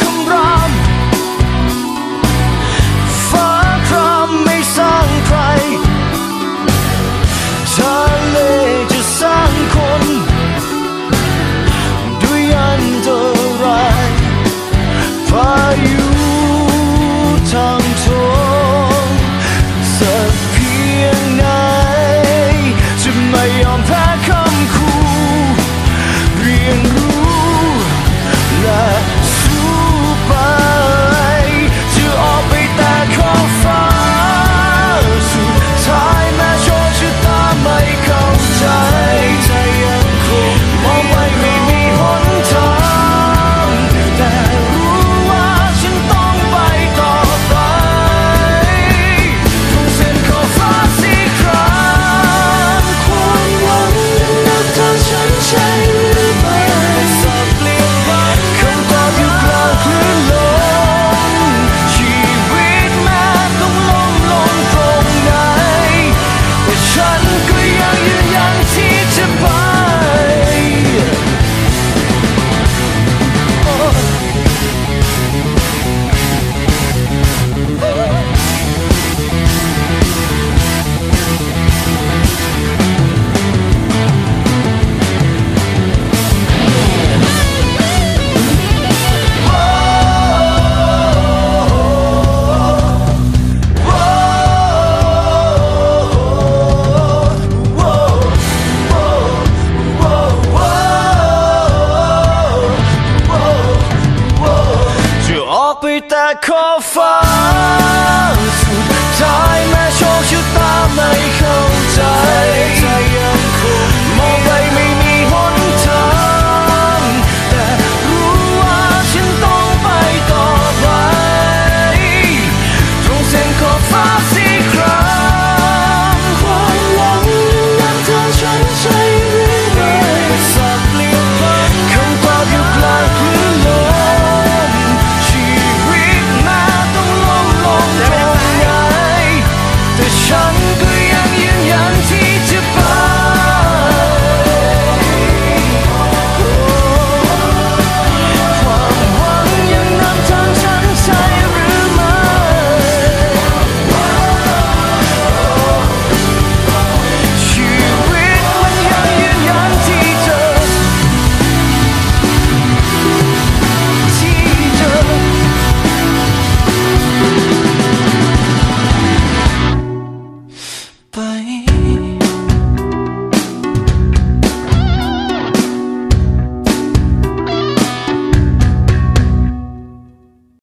คำรามฟ้าครามไม่สร้างใครทะเลจะสร้างคนด้วยอันตรายพายุทำ ขอบฟ้าสุดท้ายแม้โชคชะตาไม่เข้า